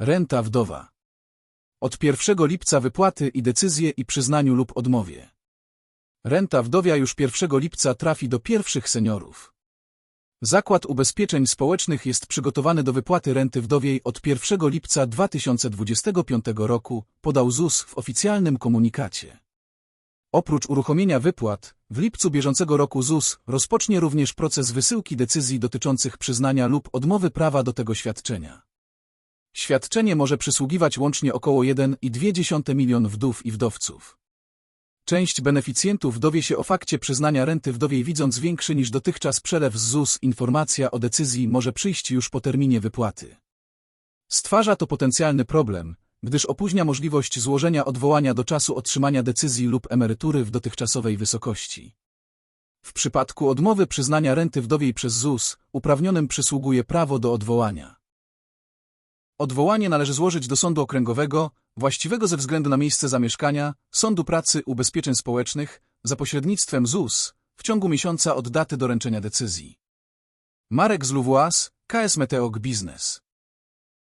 Renta wdowa. Od 1 lipca wypłaty i decyzje i przyznaniu lub odmowie. Renta wdowia już 1 lipca trafi do pierwszych seniorów. Zakład Ubezpieczeń Społecznych jest przygotowany do wypłaty renty wdowiej od 1 lipca 2025 roku, podał ZUS w oficjalnym komunikacie. Oprócz uruchomienia wypłat, w lipcu bieżącego roku ZUS rozpocznie również proces wysyłki decyzji dotyczących przyznania lub odmowy prawa do tego świadczenia. Świadczenie może przysługiwać łącznie około 1,2 milion wdów i wdowców. Część beneficjentów dowie się o fakcie przyznania renty wdowiej widząc większy niż dotychczas przelew z ZUS. Informacja o decyzji może przyjść już po terminie wypłaty. Stwarza to potencjalny problem, gdyż opóźnia możliwość złożenia odwołania do czasu otrzymania decyzji lub emerytury w dotychczasowej wysokości. W przypadku odmowy przyznania renty wdowiej przez ZUS, uprawnionym przysługuje prawo do odwołania. Odwołanie należy złożyć do sądu okręgowego, właściwego ze względu na miejsce zamieszkania, Sądu Pracy Ubezpieczeń Społecznych, za pośrednictwem ZUS, w ciągu miesiąca od daty doręczenia decyzji. Marek z Louvois, KS Meteog Biznes